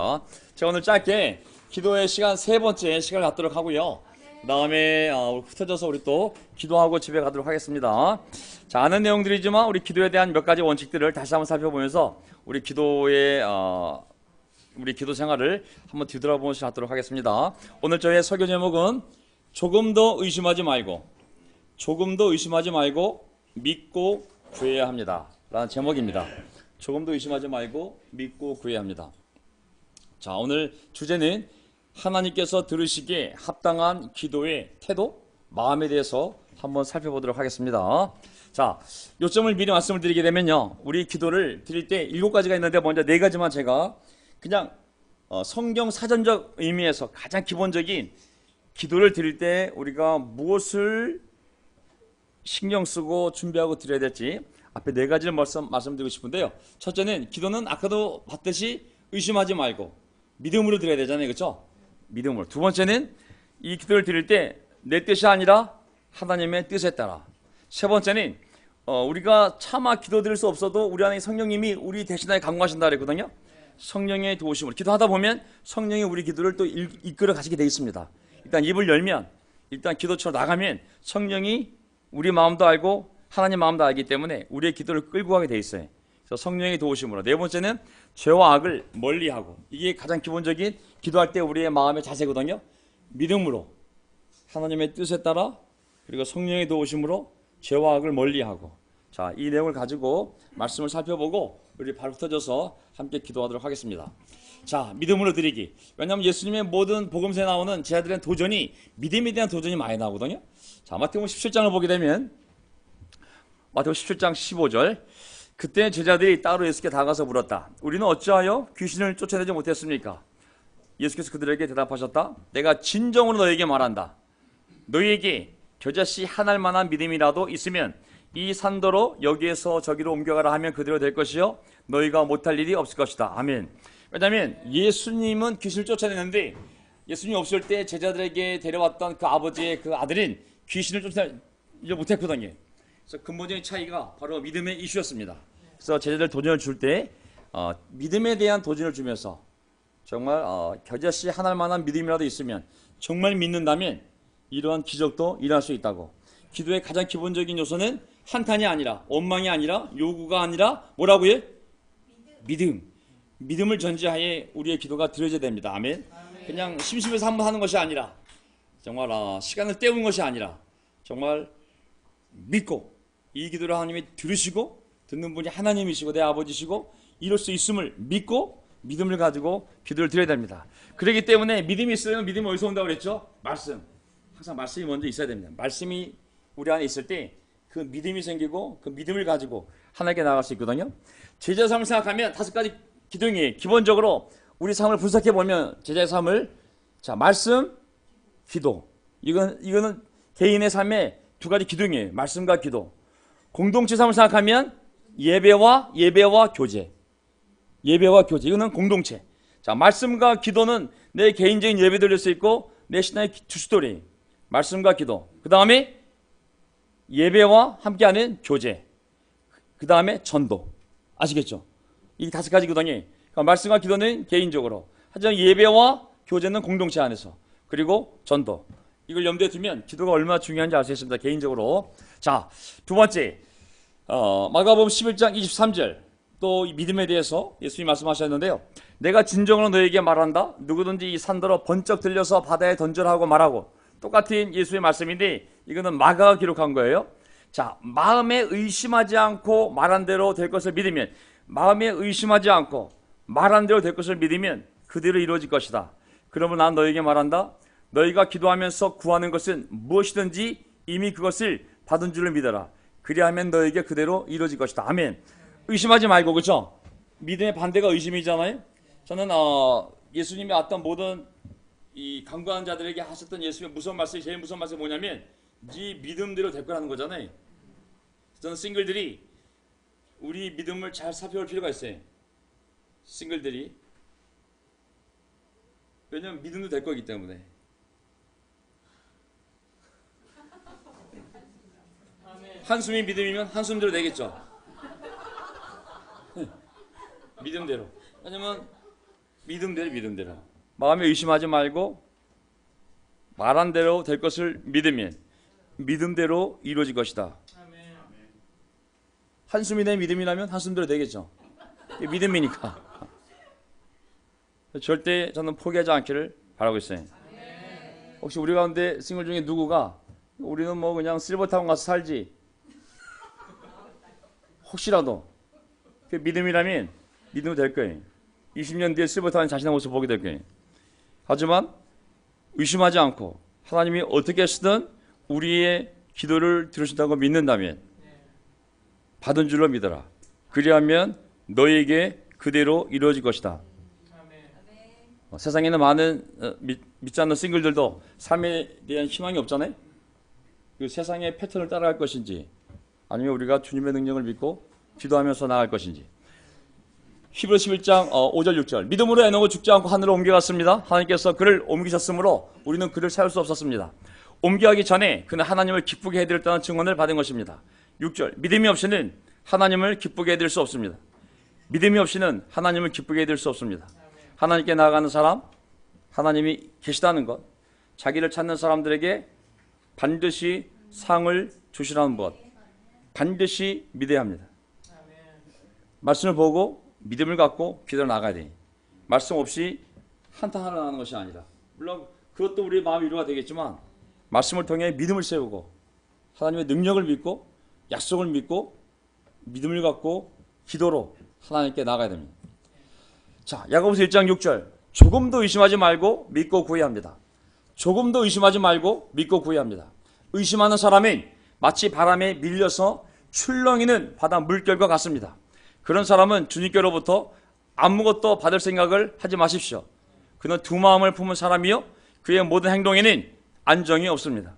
하겠습니다. 제가 오늘 짧게 기도의 시간 세 번째 시간을 갖도록 하고요. 그 다음에 어, 흩어져서 우리 또 기도하고 집에 가도록 하겠습니다. 자, 아는 내용들이지만 우리 기도에 대한 몇 가지 원칙들을 다시 한번 살펴보면서 우리 기도의 어, 우리 기도 생활을 한번 뒤돌아보는 시간 갖도록 하겠습니다. 오늘 저의 설교 제목은 조금 더 의심하지 말고 조금 더 의심하지 말고 믿고 구해야 합니다. 라는 제목입니다. 조금 더 의심하지 말고 믿고 구해야 합니다. 자, 오늘 주제는 하나님께서 들으시기에 합당한 기도의 태도, 마음에 대해서 한번 살펴보도록 하겠습니다. 자, 요점을 미리 말씀을 드리게 되면요. 우리 기도를 드릴 때 일곱 가지가 있는데 먼저 네 가지만 제가 그냥 어, 성경 사전적 의미에서 가장 기본적인 기도를 드릴 때 우리가 무엇을 신경 쓰고 준비하고 드려야 될지 앞에 네 가지를 말씀, 말씀드리고 싶은데요. 첫째는 기도는 아까도 봤듯이 의심하지 말고 믿음으로 드려야 되잖아요. 그렇죠? 믿음으로. 두 번째는 이 기도를 드릴 때 내 뜻이 아니라 하나님의 뜻에 따라. 세 번째는 어, 우리가 차마 기도드릴 수 없어도 우리 안에 성령님이 우리 대신하여 강구하신다 그랬거든요. 성령의 도우심으로 기도하다 보면 성령이 우리 기도를 또 일- 이끌어 가시게 돼 있습니다. 일단 입을 열면 일단 기도처럼 나가면 성령이 우리 마음도 알고 하나님 마음도 알기 때문에 우리의 기도를 끌고 가게 돼 있어요. 성령의 도우심으로 네 번째는 죄와 악을 멀리하고 이게 가장 기본적인 기도할 때 우리의 마음의 자세거든요. 믿음으로 하나님의 뜻에 따라 그리고 성령의 도우심으로 죄와 악을 멀리하고 자, 이 내용을 가지고 말씀을 살펴보고 우리 바로 흩어져서 함께 기도하도록 하겠습니다. 자, 믿음으로 드리기. 왜냐하면 예수님의 모든 복음서에 나오는 제자들의 도전이 믿음에 대한 도전이 많이 나오거든요. 자, 마태복음 17장을 보게 되면 마태복음 17장 15절 그때 제자들이 따로 예수께 다가서 물었다. 우리는 어찌하여 귀신을 쫓아내지 못했습니까? 예수께서 그들에게 대답하셨다. 내가 진정으로 너에게 말한다. 너희에게 겨자씨 하나일 만한 믿음이라도 있으면 이 산도로 여기에서 저기로 옮겨가라 하면 그대로 될 것이요 너희가 못할 일이 없을 것이다. 아멘. 왜냐하면 예수님은 귀신을 쫓아내는데 예수님 없을 때 제자들에게 데려왔던 그 아버지의 그 아들인 귀신을 쫓아내지 못했거든요. 그래서 근본적인 차이가 바로 믿음의 이슈였습니다. 그래서 제자들 도전을 줄 때 어, 믿음에 대한 도전을 주면서 정말 어, 겨자씨 하나일 만한 믿음이라도 있으면 정말 믿는다면 이러한 기적도 일어날 수 있다고. 기도의 가장 기본적인 요소는 한탄이 아니라 원망이 아니라 요구가 아니라 뭐라고요? 믿음. 믿음 을 전제하에 우리의 기도가 드려져야 됩니다. 아멘. 그냥 심심해서 한번 하는 것이 아니라 정말 어, 시간을 때우는 것이 아니라 정말 믿고 이 기도를 하나님이 들으시고 듣는 분이 하나님이시고 내 아버지시고 이럴 수 있음을 믿고 믿음을 가지고 기도를 드려야 됩니다. 그렇기 때문에 믿음이 있으면 믿음이 어디서 온다고 그랬죠? 말씀. 항상 말씀이 먼저 있어야 됩니다. 말씀이 우리 안에 있을 때 그 믿음이 생기고 그 믿음을 가지고 하나님께 나갈 수 있거든요. 제자 삶을 생각하면 다섯 가지 기둥이 기본적으로 우리 삶을 분석해 보면 제자의 삶을 자 말씀, 기도. 이건 이거는 개인의 삶의 두 가지 기둥이에요. 말씀과 기도. 공동체 삶을 생각하면 예배와 예배와 교제. 예배와 교제. 이거는 공동체. 자, 말씀과 기도는 내 개인적인 예배 드릴 수 있고 내 신앙의 주스토리. 말씀과 기도. 그 다음에 예배와 함께하는 교제. 그 다음에 전도. 아시겠죠? 이 다섯 가지 기도니 그러니까 말씀과 기도는 개인적으로. 하지만 예배와 교제는 공동체 안에서. 그리고 전도. 이걸 염두에 두면 기도가 얼마나 중요한지 알 수 있습니다. 개인적으로. 자, 두 번째. 어, 마가복음 11장 23절. 또이 믿음에 대해서 예수님이 말씀하셨는데요. 내가 진정으로 너에게 말한다. 누구든지 이 산더러 번쩍 들려서 바다에 던져라고 말하고 똑같은 예수의 말씀인데 이거는 마가가 기록한 거예요. 자, 마음에 의심하지 않고 말한 대로 될 것을 믿으면 마음에 의심하지 않고 말한 대로 될 것을 믿으면 그대로 이루어질 것이다. 그러면 난 너에게 말한다. 너희가 기도하면서 구하는 것은 무엇이든지 이미 그것을 받은 줄을 믿어라. 그리하면 너에게 그대로 이루어질 것이다. 아멘. 의심하지 말고 그렇죠? 믿음의 반대가 의심이잖아요. 저는 어, 예수님이 어떤 모든 이 강구하는 자들에게 하셨던 예수님의 무서운 말씀이 제일 무서운 말씀이 뭐냐면 네 믿음대로 될 거라는 거잖아요. 저는 싱글들이 우리 믿음을 잘 살펴볼 필요가 있어요. 싱글들이 왜냐면 믿음도 될 거기 때문에. 한숨이 믿음이면 한숨대로 되겠죠. 믿음대로. 왜냐면 믿음대로 믿음대로. 마음에 의심하지 말고 말한 대로 될 것을 믿으면 믿음대로 이루어질 것이다. 한숨이 내 믿음이라면 한숨대로 되겠죠. 믿음이니까. 절대 저는 포기하지 않기를 바라고 있어요. 혹시 우리 가운데 싱글 중에 누구가 우리는 뭐 그냥 실버 타운 가서 살지 혹시라도 그 믿음이라면 믿으면 될 거예요. 20년 뒤에 실버타운 자신의 모습 보게 될 거예요. 하지만 의심하지 않고 하나님이 어떻게 하시든 우리의 기도를 들으신다고 믿는다면 받은 줄로 믿어라. 그리하면 너에게 그대로 이루어질 것이다. 어, 세상에는 많은 어, 믿, 믿지 않는 싱글들도 삶에 대한 희망이 없잖아요. 그 세상의 패턴을 따라갈 것인지 아니면 우리가 주님의 능력을 믿고 기도하면서 나갈 것인지. 히브리 11장 5절 6절 믿음으로 에녹을 죽지 않고 하늘로 옮겨갔습니다. 하나님께서 그를 옮기셨으므로 우리는 그를 세울 수 없었습니다. 옮겨가기 전에 그는 하나님을 기쁘게 해드렸다는 증언을 받은 것입니다. 6절 믿음이 없이는 하나님을 기쁘게 해드릴 수 없습니다. 믿음이 없이는 하나님을 기쁘게 해드릴 수 없습니다. 하나님께 나아가는 사람, 하나님이 계시다는 것, 자기를 찾는 사람들에게 반드시 상을 주시라는 것, 반드시 믿어야 합니다. 말씀을 보고 믿음을 갖고 기도를 나가야 돼. 말씀 없이 한탄하러 나가는 것이 아니라 물론 그것도 우리의 마음 위로가 되겠지만 말씀을 통해 믿음을 세우고 하나님의 능력을 믿고 약속을 믿고 믿음을 갖고 기도로 하나님께 나가야 됩니다. 자, 야고보서 1장 6절. 조금도 의심하지 말고 믿고 구해야 합니다. 조금도 의심하지 말고 믿고 구해야 합니다. 의심하는 사람은 마치 바람에 밀려서 출렁이는 바다 물결과 같습니다. 그런 사람은 주님께로부터 아무것도 받을 생각을 하지 마십시오. 그는 두 마음을 품은 사람이요. 그의 모든 행동에는 안정이 없습니다.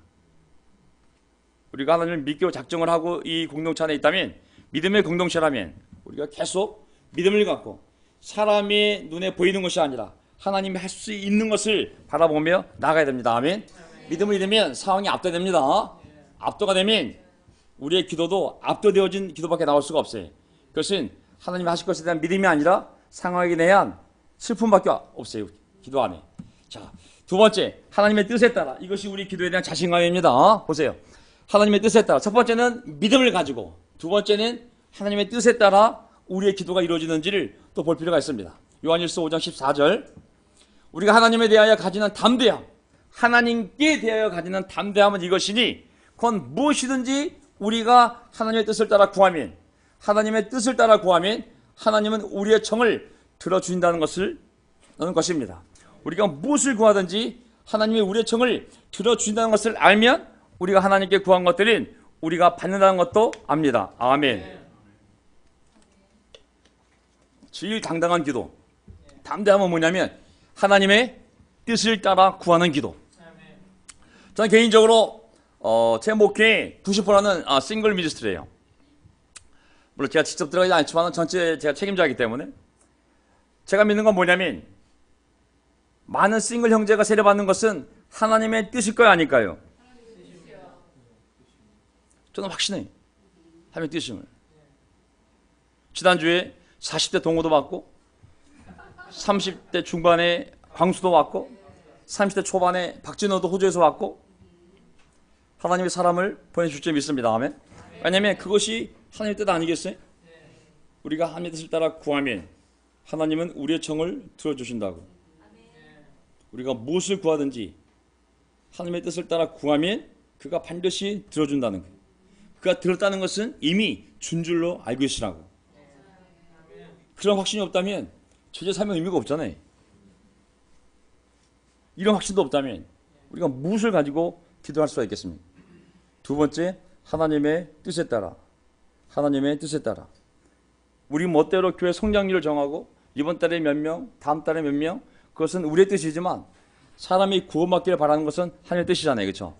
우리가 하나님을 믿고 작정을 하고 이 공동체 안에 있다면 믿음의 공동체라면 우리가 계속 믿음을 갖고 사람의 눈에 보이는 것이 아니라 하나님이 할 수 있는 것을 바라보며 나가야 됩니다. 아멘. 믿음을 잃으면 상황이 압도됩니다. 압도가 되면 우리의 기도도 압도되어진 기도밖에 나올 수가 없어요. 그것은 하나님이 하실 것에 대한 믿음이 아니라 상황에 대한 슬픔밖에 없어요. 기도 안에. 자, 두 번째, 하나님의 뜻에 따라 이것이 우리 기도에 대한 자신감입니다. 보세요. 하나님의 뜻에 따라 첫 번째는 믿음을 가지고 두 번째는 하나님의 뜻에 따라 우리의 기도가 이루어지는지를 또 볼 필요가 있습니다. 요한일서 5장 14절 우리가 하나님에 대하여 가지는 담대함 하나님께 대하여 가지는 담대함은 이것이니 그건 무엇이든지 우리가 하나님의 뜻을 따라 구하면 하나님의 뜻을 따라 구하면 하나님은 우리의 청을 들어주신다는 것을 하는 것입니다. 우리가 무엇을 구하든지 하나님이 우리의 청을 들어주신다는 것을 알면 우리가 하나님께 구한 것들은 우리가 받는다는 것도 압니다. 아멘. 제일 당당한 기도. 담대함은 뭐냐면 하나님의 뜻을 따라 구하는 기도. 저는 개인적으로 어, 제 목회 90%는 아, 싱글 미니스트리예요. 물론 제가 직접 들어가지 않지만 전체 제가 책임자이기 때문에 제가 믿는 건 뭐냐면 많은 싱글 형제가 세례받는 것은 하나님의 뜻일 거야 아닐까요? 저는 확신해요. 하나님의 뜻임을. 지난주에 40대 동호도 받고 30대 중반에 광수도 왔고 30대 초반에 박진호도 호주에서 왔고 하나님의 사람을 보내줄 줄 믿습니다. 아멘. 왜냐하면 그것이 하나님의 뜻 아니겠어요? 우리가 하나님의 뜻을 따라 구하면 하나님은 우리의 청을 들어주신다고. 우리가 무엇을 구하든지 하나님의 뜻을 따라 구하면 그가 반드시 들어준다는 거예요. 그가 들었다는 것은 이미 준 줄로 알고 있으라고. 그런 확신이 없다면 제자 삶의 의미가 없잖아요. 이런 확신도 없다면 우리가 무엇을 가지고 기도할 수가 있겠습니까? 두 번째, 하나님의 뜻에 따라 하나님의 뜻에 따라 우리 멋대로 교회 성장률을 정하고 이번 달에 몇 명, 다음 달에 몇 명, 그것은 우리의 뜻이지만 사람이 구원받기를 바라는 것은 하나님의 뜻이잖아요. 그렇죠?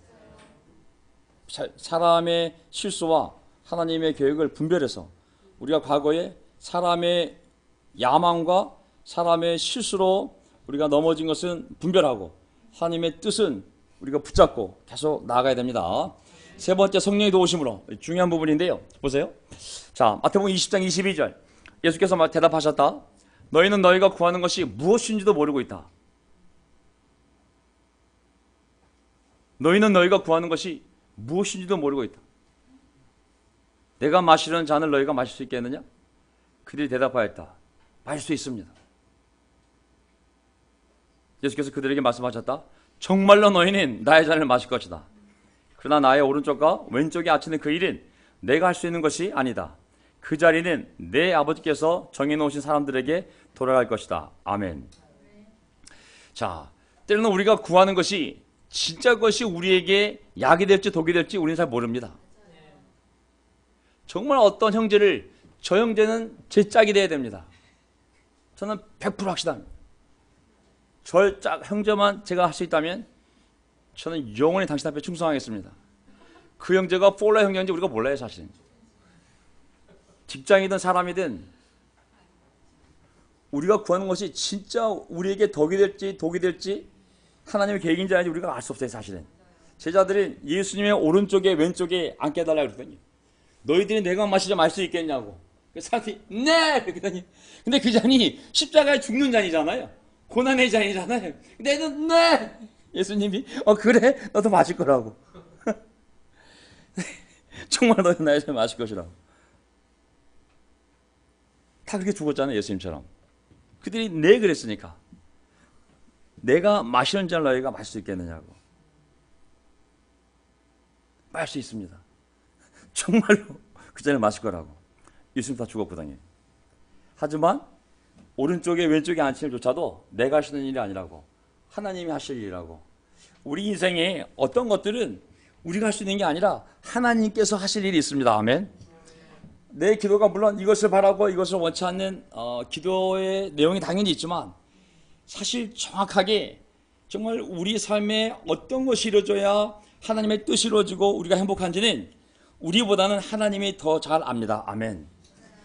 사람의 실수와 하나님의 계획을 분별해서 우리가 과거에 사람의 야망과 사람의 실수로 우리가 넘어진 것은 분별하고 하나님의 뜻은 우리가 붙잡고 계속 나아가야 됩니다. 세 번째 성령의 도우심으로 중요한 부분인데요. 보세요. 자, 마태복음 20장 22절. 예수께서 대답하셨다. 너희는 너희가 구하는 것이 무엇인지도 모르고 있다. 너희는 너희가 구하는 것이 무엇인지도 모르고 있다. 내가 마시려는 잔을 너희가 마실 수 있겠느냐? 그들이 대답하였다. 마실 수 있습니다. 예수께서 그들에게 말씀하셨다. 정말로 너희는 나의 잔을 마실 것이다. 그러나 나의 오른쪽과 왼쪽에 아치는 그 일은 내가 할 수 있는 것이 아니다. 그 자리는 내 아버지께서 정해놓으신 사람들에게 돌아갈 것이다. 아멘. 자, 때로는 우리가 구하는 것이 진짜 것이 우리에게 약이 될지 독이 될지 우리는 잘 모릅니다. 정말 어떤 형제를 저 형제는 제 짝이 돼야 됩니다. 저는 100% 확실합니다. 저 짝 형제만 제가 할 수 있다면 저는 영원히 당신 앞에 충성하겠습니다. 그 형제가 폴라 형제인지 우리가 몰라요 사실. 직장이든 사람이든 우리가 구하는 것이 진짜 우리에게 덕이 될지 독이 될지 하나님의 계획인지 아닌지 우리가 알 수 없어요 사실은. 제자들이 예수님의 오른쪽에 왼쪽에 앉게 해달라 그랬더니 너희들이 내가 마시자 말 수 있겠냐고. 그 사람들이 네! 그랬더니 근데 그 잔이 십자가에 죽는 잔이잖아요. 고난의 잔이잖아요. 근데 애는 네! 예수님이 어 그래? 너도 마실 거라고. 정말 나의 잔 마실 것이라고. 다 그렇게 죽었잖아요 예수님처럼. 그들이 네 그랬으니까. 내가 마시는 잔 너희가 마실 수 있겠느냐고. 마실 수 있습니다. 정말로 그 잔을 마실 거라고. 예수님 다 죽었거든요. 하지만 오른쪽에 왼쪽에 앉힘조차도 내가 하시는 일이 아니라고. 하나님이 하실 일이라고. 우리 인생에 어떤 것들은 우리가 할 수 있는 게 아니라 하나님께서 하실 일이 있습니다. 아멘. 내 기도가 물론 이것을 바라고 이것을 원치 않는 어, 기도의 내용이 당연히 있지만 사실 정확하게 정말 우리 삶에 어떤 것이 이루어져야 하나님의 뜻이 이루어지고 우리가 행복한지는 우리보다는 하나님이 더 잘 압니다. 아멘.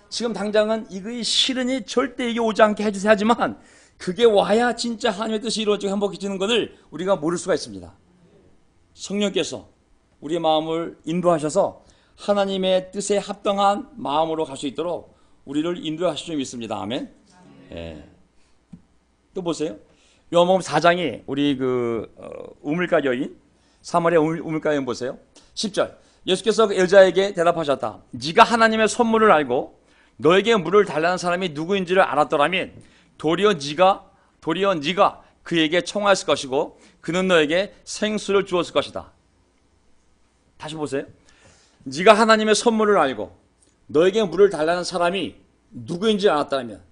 지금 당장은 이거의 실은이 절대 이게 오지 않게 해주세요 하지만 그게 와야 진짜 하나님의 뜻이 이루어지고 행복해지는 것을 우리가 모를 수가 있습니다. 성령께서 우리의 마음을 인도하셔서 하나님의 뜻에 합당한 마음으로 갈 수 있도록 우리를 인도하실 줄 믿습니다. 아멘. 예. 또 보세요. 요한복음 4장에 우리 그 어, 우물가 여인 3월의 우물, 우물가 여인 보세요. 10절. 예수께서 그 여자에게 대답하셨다. 네가 하나님의 선물을 알고 너에게 물을 달라는 사람이 누구인지를 알았더라면 도리어 네가 도리어 네가 그에게 청하였을 것이고 그는 너에게 생수를 주었을 것이다. 다시 보세요. 네가 하나님의 선물을 알고 너에게 물을 달라는 사람이 누구인지 알았다면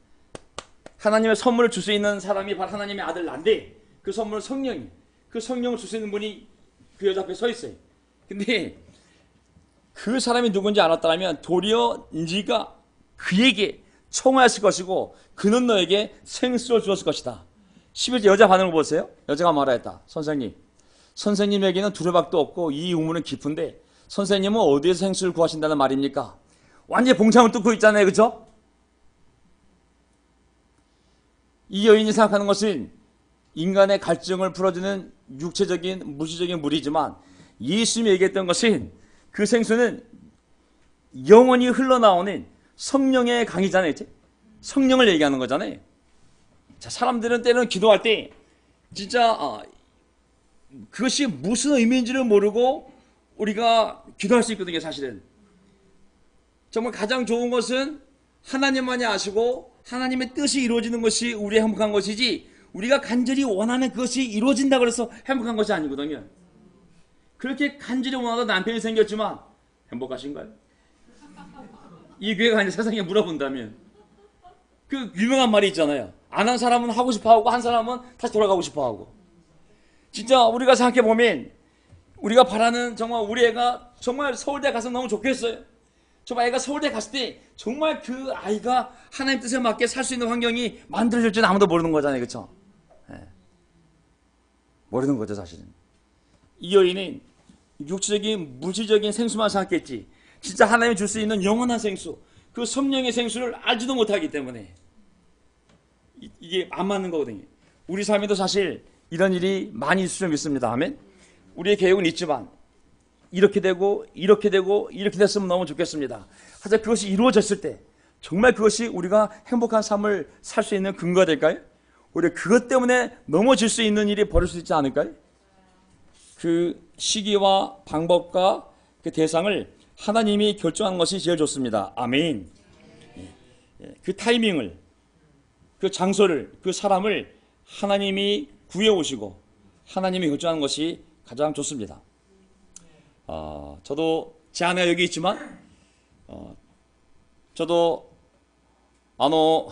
하나님의 선물을 줄 수 있는 사람이 바로 하나님의 아들 난데 그 선물은 성령이 그 성령을 줄 수 있는 분이 그 여자 앞에 서 있어요. 근데 그 사람이 누군지 알았다면 도리어 네가 그에게 청하였을 것이고 그는 너에게 생수를 주었을 것이다. 11절 여자 반응을 보세요. 여자가 말하였다. 선생님, 선생님에게는 두레박도 없고 이 우물은 깊은데 선생님은 어디에서 생수를 구하신다는 말입니까? 완전히 봉창을 뚫고 있잖아요. 그죠? 이 여인이 생각하는 것은 인간의 갈증을 풀어주는 육체적인 물질적인 물이지만 예수님이 얘기했던 것은 그 생수는 영원히 흘러나오는 성령의 강이잖아요. 이제? 성령을 얘기하는 거잖아요. 자, 사람들은 때로는 기도할 때 진짜 어, 그것이 무슨 의미인지를 모르고 우리가 기도할 수 있거든요, 사실은. 정말 가장 좋은 것은 하나님만이 아시고 하나님의 뜻이 이루어지는 것이 우리의 행복한 것이지 우리가 간절히 원하는 그것이 이루어진다 그래서 행복한 것이 아니거든요. 그렇게 간절히 원하던 남편이 생겼지만 행복하신가요? 이 교회가 아니라 세상에 물어본다면 그 유명한 말이 있잖아요. 안 한 사람은 하고 싶어 하고 한 사람은 다시 돌아가고 싶어 하고 진짜 우리가 생각해 보면 우리가 바라는 정말 우리 애가 정말 서울대 가서 너무 좋겠어요. 정말 애가 서울대 갔을 때 정말 그 아이가 하나님 뜻에 맞게 살 수 있는 환경이 만들어질지는 아무도 모르는 거잖아요. 그렇죠? 네. 모르는 거죠, 사실은. 이 여인은 육체적인 물질적인 생수만 생각했지 진짜 하나님이 줄 수 있는 영원한 생수 그 성령의 생수를 알지도 못하기 때문에 이, 이게 안 맞는 거거든요. 우리 삶에도 사실 이런 일이 많이 있을 줄 믿습니다. 아멘. 우리의 계획은 있지만 이렇게 되고 이렇게 되고 이렇게 됐으면 너무 좋겠습니다. 하지만 그것이 이루어졌을 때 정말 그것이 우리가 행복한 삶을 살 수 있는 근거가 될까요? 우리 그것 때문에 넘어질 수 있는 일이 벌어질 수 있지 않을까요? 그 시기와 방법과 그 대상을 하나님이 결정하는 것이 제일 좋습니다. 아멘. 예, 예. 그 타이밍을, 그 장소를, 그 사람을 하나님이 구해 오시고 하나님이 결정하는 것이 가장 좋습니다. 어, 저도 제 아내가 여기 있지만, 어, 저도 안오,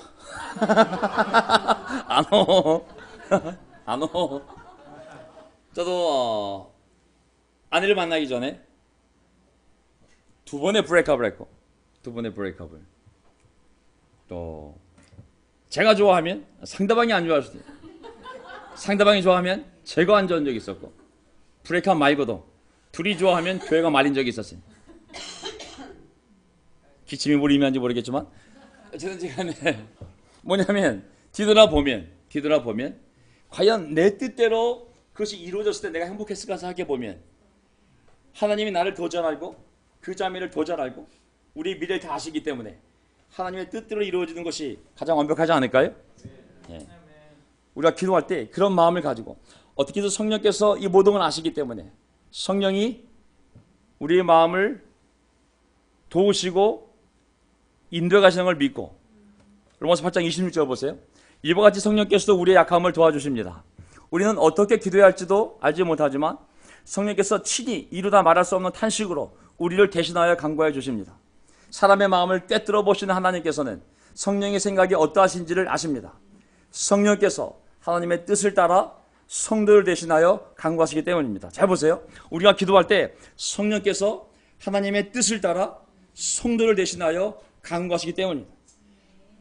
안오, 안오. 저도 어, 아내를 만나기 전에 두 번의 브레이크업을 했고, 두 번의 브레이크업을. 또 제가 좋아하면 상대방이 안 좋아할 수도 있고, 상대방이 좋아하면 제가 안 좋은 적이 있었고, 브레이크업 말고도 둘이 좋아하면 교회가 말린 적이 있었어요. 기침이 뭘 의미하는지 모르겠지만 어쨌든 간에 뭐냐면 뒤돌아 보면 뒤돌아 보면 과연 내 뜻대로 그것이 이루어졌을 때 내가 행복했을까 생각해 보면 하나님이 나를 알고 그 자매를 더 잘 알고 우리 미래를 다 아시기 때문에 하나님의 뜻대로 이루어지는 것이 가장 완벽하지 않을까요? 예. 우리가 기도할 때 그런 마음을 가지고 어떻게 해서 성령께서 이 모든 걸 아시기 때문에 성령이 우리의 마음을 도우시고 인도해 가시는 걸 믿고 로마서 8장 26절 보세요. 이와 같이 성령께서도 우리의 약함을 도와주십니다. 우리는 어떻게 기도해야 할지도 알지 못하지만 성령께서 친히 이루다 말할 수 없는 탄식으로 우리를 대신하여 간구해 주십니다. 사람의 마음을 꿰뚫어 보시는 하나님께서는 성령의 생각이 어떠하신지를 아십니다. 성령께서 하나님의 뜻을 따라 성도를 대신하여 간구하시기 때문입니다. 잘 보세요. 우리가 기도할 때 성령께서 하나님의 뜻을 따라 성도를 대신하여 간구하시기 때문입니다.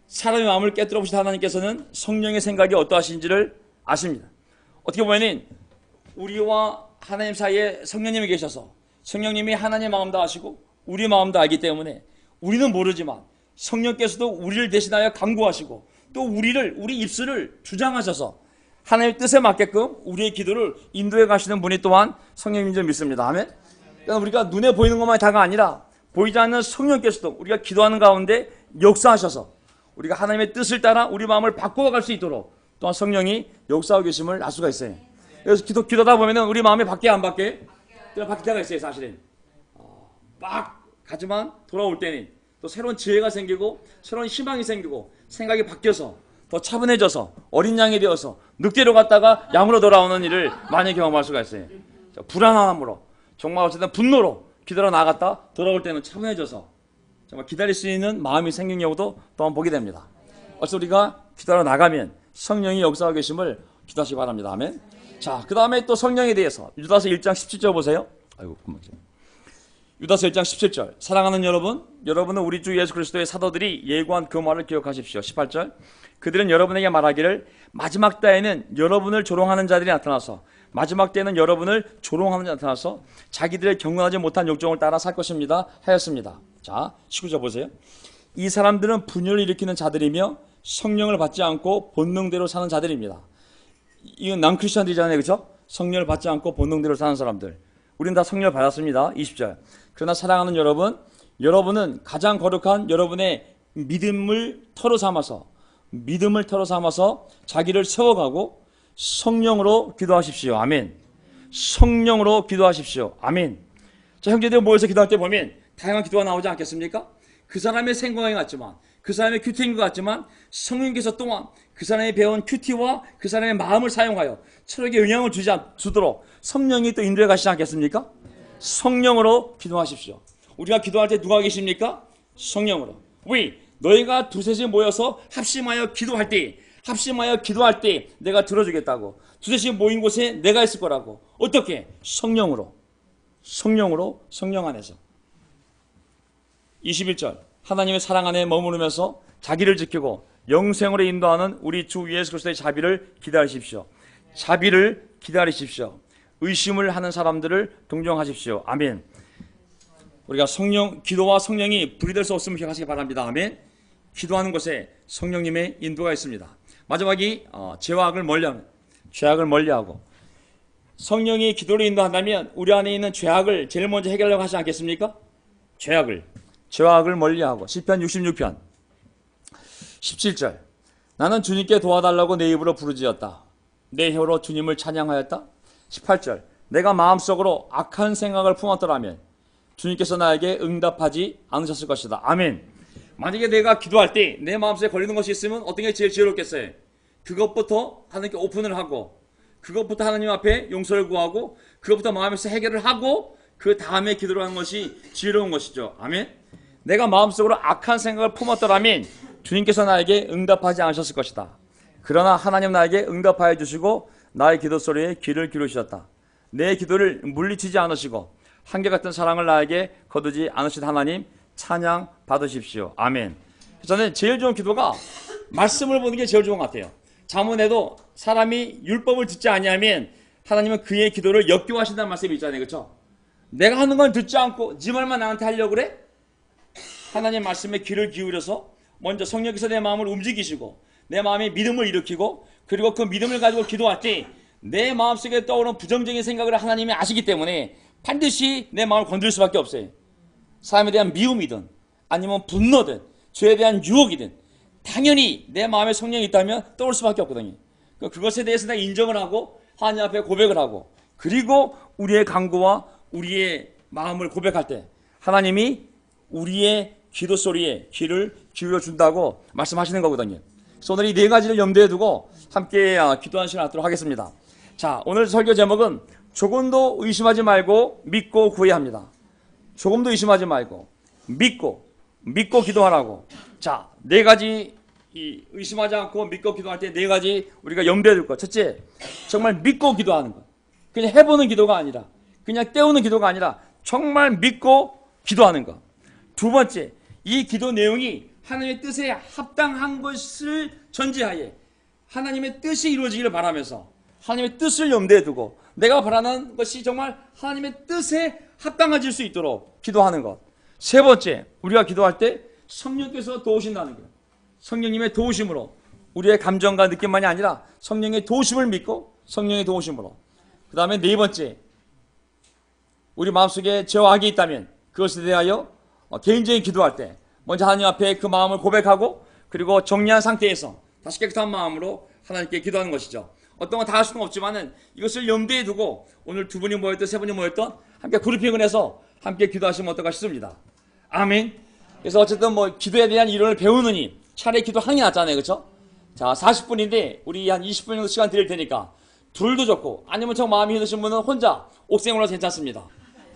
사람의 마음을 깨뜨려 보신 하나님께서는 성령의 생각이 어떠하신지를 아십니다. 어떻게 보면은 우리와 하나님 사이에 성령님이 계셔서 성령님이 하나님의 마음도 아시고 우리 마음도 알기 때문에 우리는 모르지만 성령께서도 우리를 대신하여 강구하시고 또 우리를 우리 입술을 주장하셔서 하나님의 뜻에 맞게끔 우리의 기도를 인도해 가시는 분이 또한 성령님인 줄 믿습니다. 아멘. 그러니까 우리가 눈에 보이는 것만이 다가 아니라 보이지 않는 성령께서도 우리가 기도하는 가운데 역사하셔서 우리가 하나님의 뜻을 따라 우리 마음을 바꿔 갈 수 있도록 또한 성령이 역사하고 계심을 알 수가 있어요. 그래서 기도, 기도다 보면은 우리 마음이 바뀌어 안 바뀌 어? 때가 있어요, 사실은. 어, 막 가지만 돌아올 때는 또 새로운 지혜가 생기고 새로운 희망이 생기고 생각이 바뀌어서 더 차분해져서 어린 양이 되어서 늑대로 갔다가 양으로 돌아오는 일을 많이 경험할 수가 있어요. 불안함으로 정말 어쨌든 분노로 기다려 나갔다 돌아올 때는 차분해져서 정말 기다릴 수 있는 마음이 생긴 경우도 또한 보게 됩니다. 어서 우리가 기다려 나가면 성령이 역사하고 계심을 기도하시기 바랍니다. 아멘. 자, 그 다음에 또 성령에 대해서 유다서 1장 17절 보세요. 아이고, 그만 유다서 1장 17절. 사랑하는 여러분, 여러분은 우리 주 예수 그리스도의 사도들이 예고한 그 말을 기억하십시오. 18절. 그들은 여러분에게 말하기를 마지막 때에는 여러분을 조롱하는 자들이 나타나서 마지막 때에는 여러분을 조롱하는 자들이 나타나서 자기들의 경건하지 못한 욕정을 따라 살 것입니다. 하였습니다. 자, 19절 보세요. 이 사람들은 분열을 일으키는 자들이며 성령을 받지 않고 본능대로 사는 자들입니다. 이건 남크리스천들이잖아요. 그렇죠? 성령을 받지 않고 본능대로 사는 사람들. 우리는 다 성령을 받았습니다. 20절. 그러나 사랑하는 여러분, 여러분은 가장 거룩한 여러분의 믿음을 털어 삼아서 믿음을 털어 삼아서 자기를 세워가고 성령으로 기도하십시오. 아멘. 성령으로 기도하십시오. 아멘. 자, 형제들 모여서 기도할 때 보면 다양한 기도가 나오지 않겠습니까? 그 사람의 생각이 같지만 그 사람의 큐티인 것 같지만 성령께서 또한 그 사람이 배운 큐티와 그 사람의 마음을 사용하여 철학에 영향을 주지 주도록 성령이 또 인도해 가시지 않겠습니까? 성령으로 기도하십시오. 우리가 기도할 때 누가 계십니까? 성령으로. 왜? 너희가 두셋이 모여서 합심하여 기도할 때, 합심하여 기도할 때 내가 들어주겠다고. 두셋이 모인 곳에 내가 있을 거라고. 어떻게? 성령으로. 성령으로, 성령 안에서. 21절. 하나님의 사랑 안에 머무르면서 자기를 지키고 영생으로 인도하는 우리 주 예수 그리스도의 자비를 기다리십시오. 자비를 기다리십시오. 의심을 하는 사람들을 동정하십시오. 아멘. 우리가 성령 기도와 성령이 분리될 수 없음을 기억하시기 바랍니다. 아멘. 기도하는 곳에 성령님의 인도가 있습니다. 마지막이 어, 죄와 악을 멀리하는 죄악을 멀리하고 성령이 기도를 인도한다면 우리 안에 있는 죄악을 제일 먼저 해결하려고 하지 않겠습니까? 죄악을 죄와 악을 멀리하고 시편 66편 17절. 나는 주님께 도와달라고 내 입으로 부르짖었다. 내 혀로 주님을 찬양하였다. 18절. 내가 마음속으로 악한 생각을 품었더라면 주님께서 나에게 응답하지 않으셨을 것이다. 아멘. 만약에 내가 기도할 때 내 마음속에 걸리는 것이 있으면 어떤 게 제일 지혜롭겠어요? 그것부터 하나님께 오픈을 하고 그것부터 하나님 앞에 용서를 구하고 그것부터 마음에서 해결을 하고 그 다음에 기도를 하는 것이 지혜로운 것이죠. 아멘. 내가 마음속으로 악한 생각을 품었더라면 주님께서 나에게 응답하지 않으셨을 것이다. 그러나 하나님 나에게 응답하여 주시고 나의 기도 소리에 귀를 기울이셨다. 내 기도를 물리치지 않으시고 한결같은 사랑을 나에게 거두지 않으신 하나님 찬양 받으십시오. 아멘. 저는 제일 좋은 기도가 말씀을 보는 게 제일 좋은 것 같아요. 자문에도 사람이 율법을 듣지 아니하면 하나님은 그의 기도를 역겨워하신다는 말씀이 있잖아요. 그렇죠? 내가 하는 건 듣지 않고 지 말만 나한테 하려고 그래? 하나님 말씀에 귀를 기울여서 먼저 성령께서 내 마음을 움직이시고 내 마음에 믿음을 일으키고 그리고 그 믿음을 가지고 기도할 때 내 마음속에 떠오르는 부정적인 생각을 하나님이 아시기 때문에 반드시 내 마음을 건드릴 수밖에 없어요. 사람에 대한 미움이든 아니면 분노든 죄에 대한 유혹이든 당연히 내 마음에 성령이 있다면 떠올 수밖에 없거든요. 그- 그것에 대해서 내가 인정을 하고 하나님 앞에 고백을 하고 그리고 우리의 강구와 우리의 마음을 고백할 때 하나님이 우리의 기도 소리에 귀를 기울여 준다고 말씀하시는 거거든요. 그래서 오늘 이 네 가지를 염두에 두고 함께 아, 기도하는 시간 갖도록 하겠습니다. 자, 오늘 설교 제목은 조금도 의심하지 말고 믿고 구해야 합니다. 조금도 의심하지 말고 믿고 믿고 기도하라고. 자, 네 가지 이 의심하지 않고 믿고 기도할 때 네 가지 우리가 염두에 둘 것. 첫째, 정말 믿고 기도하는 것. 그냥 해보는 기도가 아니라 그냥 때우는 기도가 아니라 정말 믿고 기도하는 것. 두 번째, 이 기도 내용이 하나님의 뜻에 합당한 것을 전제하에 하나님의 뜻이 이루어지기를 바라면서 하나님의 뜻을 염두에 두고 내가 바라는 것이 정말 하나님의 뜻에 합당해질 수 있도록 기도하는 것. 세 번째, 우리가 기도할 때 성령께서 도우신다는 것. 성령님의 도우심으로 우리의 감정과 느낌만이 아니라 성령의 도우심을 믿고 성령의 도우심으로. 그 다음에 네 번째, 우리 마음속에 죄와 악이 있다면 그것에 대하여 어, 개인적인 기도할 때 먼저 하나님 앞에 그 마음을 고백하고 그리고 정리한 상태에서 다시 깨끗한 마음으로 하나님께 기도하는 것이죠. 어떤 건 다 할 수는 없지만은 이것을 염두에 두고 오늘 두 분이 모였던 세 분이 모였던 함께 그룹핑을 해서 함께 기도하시면 어떨까 싶습니다. 아멘. 그래서 어쨌든 뭐 기도에 대한 이론을 배우느니 차라리 기도 한이 낫잖아요. 그렇죠? 자, 40분인데 우리 한 20분 정도 시간 드릴 테니까 둘도 좋고 아니면 정 마음이 힘드신 분은 혼자 옥생으로 괜찮습니다.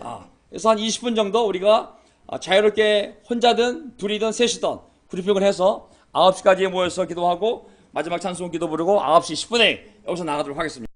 아, 그래서 한 20분 정도 우리가 아, 자유롭게 혼자든 둘이든 셋이든 그룹핑을 해서 9시까지 모여서 기도하고 마지막 찬송 기도 부르고 9시 10분에 여기서 나가도록 하겠습니다.